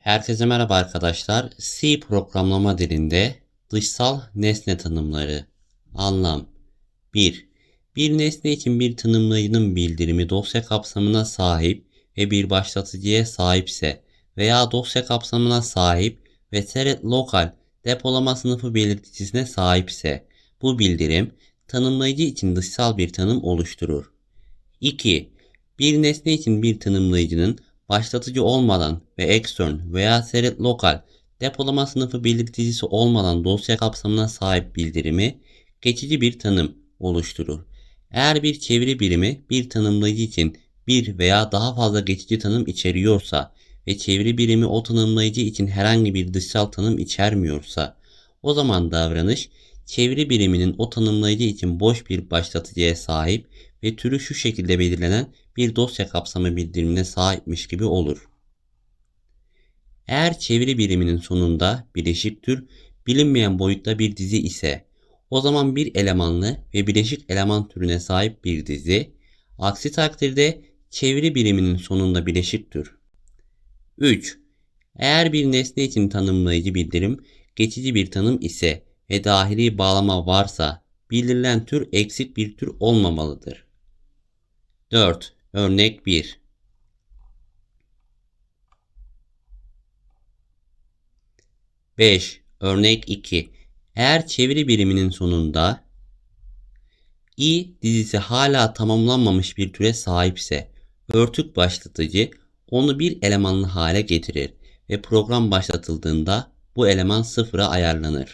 Herkese merhaba arkadaşlar. C programlama dilinde dışsal nesne tanımları. Anlam 1. Bir nesne için bir tanımlayıcının bildirimi dosya kapsamına sahip ve bir başlatıcıya sahipse veya dosya kapsamına sahip ve seret lokal depolama sınıfı belirticisine sahipse bu bildirim tanımlayıcı için dışsal bir tanım oluşturur. 2. Bir nesne için bir tanımlayıcının başlatıcı olmadan ve extern veya seret lokal depolama sınıfı belirticisi olmadan dosya kapsamına sahip bildirimi geçici bir tanım oluşturur. Eğer bir çeviri birimi bir tanımlayıcı için bir veya daha fazla geçici tanım içeriyorsa ve çeviri birimi o tanımlayıcı için herhangi bir dışsal tanım içermiyorsa o zaman davranış çeviri biriminin o tanımlayıcı için boş bir başlatıcıya sahip ve türü şu şekilde belirlenen bir dosya kapsamı bildirimine sahipmiş gibi olur. Eğer çeviri biriminin sonunda bileşik tür bilinmeyen boyutta bir dizi ise o zaman bir elemanlı ve bileşik eleman türüne sahip bir dizi, aksi takdirde çeviri biriminin sonunda bileşik tür. 3. Eğer bir nesne için tanımlayıcı bildirim geçici bir tanım ise ve dahili bağlama varsa bildirilen tür eksik bir tür olmamalıdır. 4. Örnek 1. Beş. Örnek 2. Eğer çeviri biriminin sonunda i dizisi hala tamamlanmamış bir türe sahipse örtük başlatıcı onu bir elemanlı hale getirir ve program başlatıldığında bu eleman sıfıra ayarlanır.